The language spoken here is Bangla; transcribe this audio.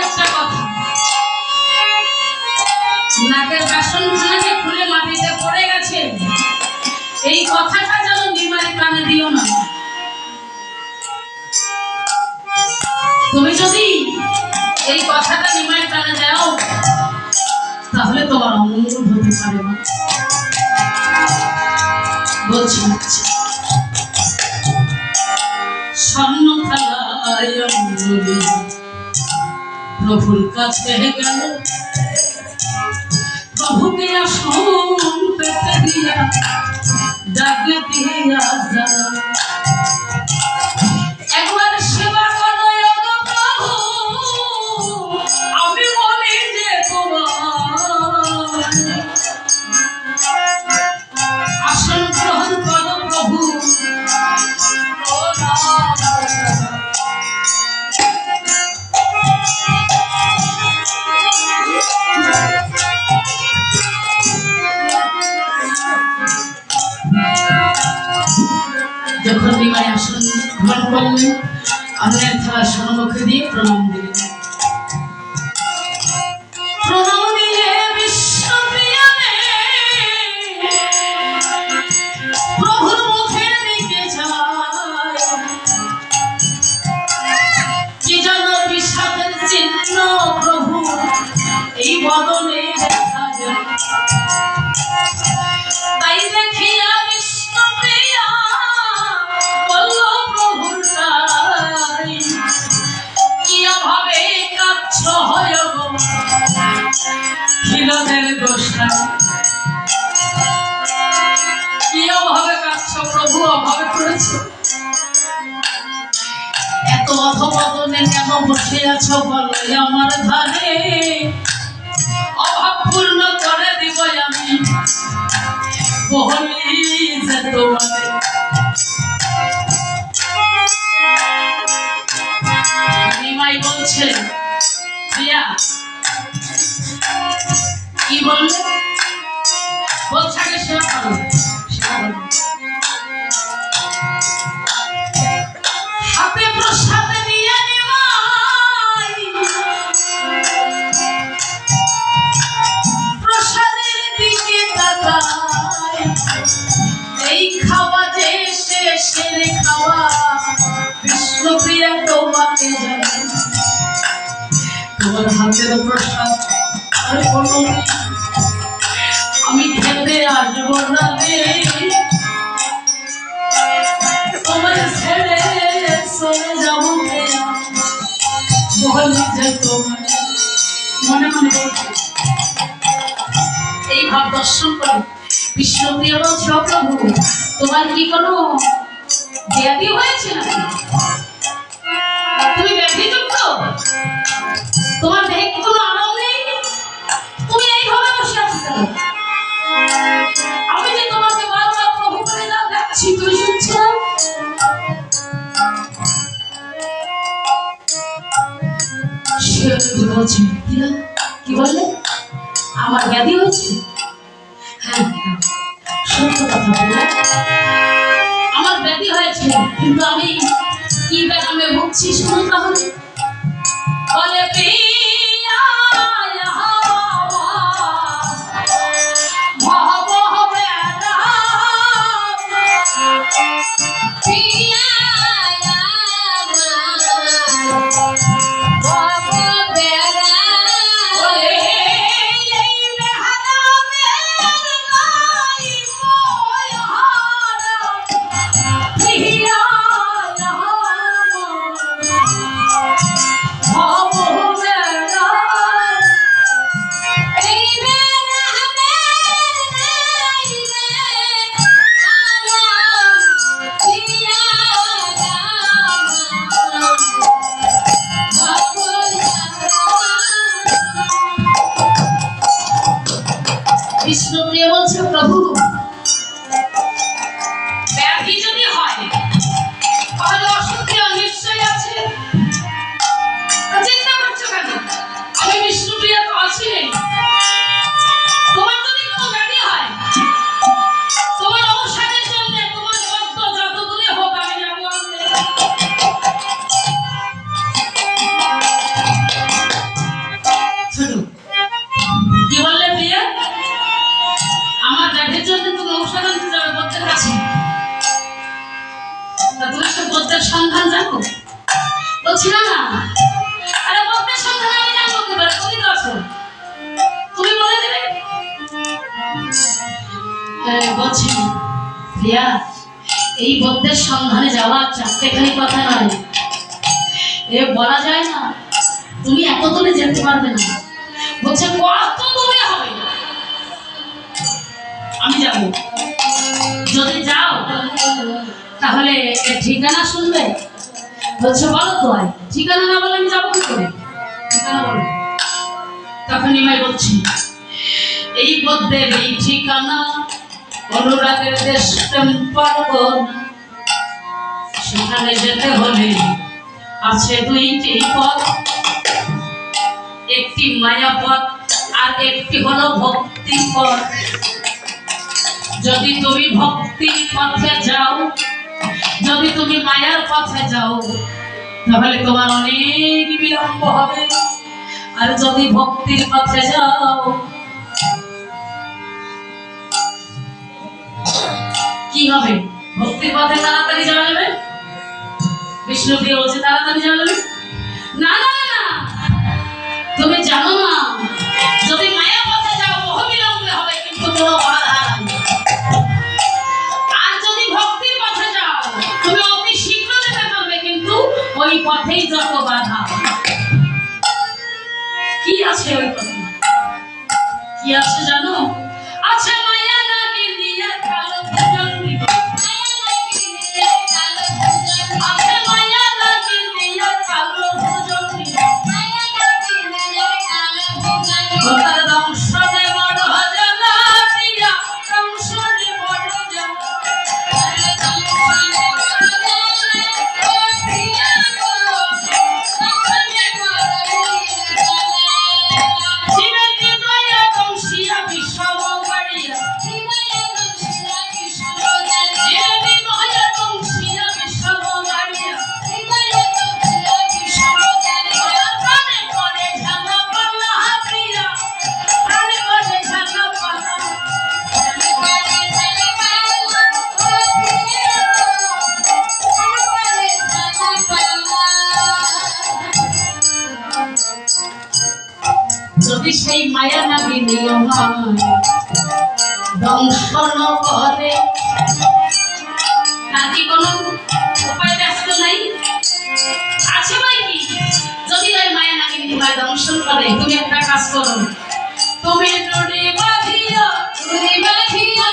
একটা কথা। নাকের বাসনখানা যে খুলে মাটিতে পড়ে গেছে। এই কথাটা যেন নিমারি কানে দিও না। তুমি যদি এই কথাটা নিমারি কানে দাও, তাহলে তোমার অমঙ্গল হতে পারে না। বলছি। স্বর্ণ অঞ্জলি প্রভুর কাছে গেল। প্রভুকে আসন পেতে দিয়া ডাকে দিয়া যা। করলেন অন্যের থালা সম্মুখে দিয়ে প্রণাম দিলেন অভাবে করেছে? এত কেন বসে আছো বলো আমার ধারে অভাব পূর্ণ করে দিব আমি। বহলি তোমার হাতের প্রসাদ আমি খেতে আসব না রে। তোমার ছেড়ে চলে যাব মনে মনে বলছে এই ভাব দর্শন করে। বিষ্ণুপ্রিয়া বলছে তোমার কি কোনো ব্যাধি হয়েছে না সে বলছে? "কিরা, কি বললে? আমার ব্যাধি হয়েছে হ্যাঁ আমার ব্যাধি হয়েছে কিন্তু আমি কি ব্যায়ামে ভুগছি শুনুন তাহলে। বিষ্ণু প্রিয় বলছে প্রভু বলছি না? না আরে বলতে সন্ধান আমি জানব কি করে তুমি তো তুমি বলে দেবে? এই, বলছি। প্রিয়া এই বদ্ধের সন্ধানে যাওয়া চারটেখানি কথা নয়। এ বলা যায় না তুমি এত দূরে যেতে পারবে না। বলছে কত দূরে হবে আমি যাব। যদি যাও তাহলে ঠিকানা শুনবে? বলছে, বলো তো আয় ঠিকানা না বলে আমি যাব কি করে? তখন নিমাই বলছি, এই পদ্মের এই ঠিকানা অনুরাগের দেশ টেম্পল সেখানে যেতে হলে আছে দুইটি পথ, একটি মায়া পথ আর একটি হলো ভক্তি পথ। যদি তুমি ভক্তির পথে যাও তুমি মায়ার পথে যাও, তাহলে তোমার অনেক বিলম্ব হবে। আর যদি ভক্তির পথে যাও, কি হবে? ভক্তির পথে তাড়াতাড়ি যাওয়া যাবে? বিষ্ণু প্রিয় বলছে তাড়াতাড়ি যাওয়া যাবে? না না না। তুমি জানো না পথেই যত বাধা। কি আছে ওই কি আছে জানো? যদি সেই মায়া নিয়ম দংশন করে। তার কি কোনো উপায় ব্যস্ত নাই? আছে ভাই কি? যদি ওই মায়া নাগি তোমায় দংশন করে, তুমি একটা কাজ করো। তুমি বাঁধিও নুড়ি বাঁধিও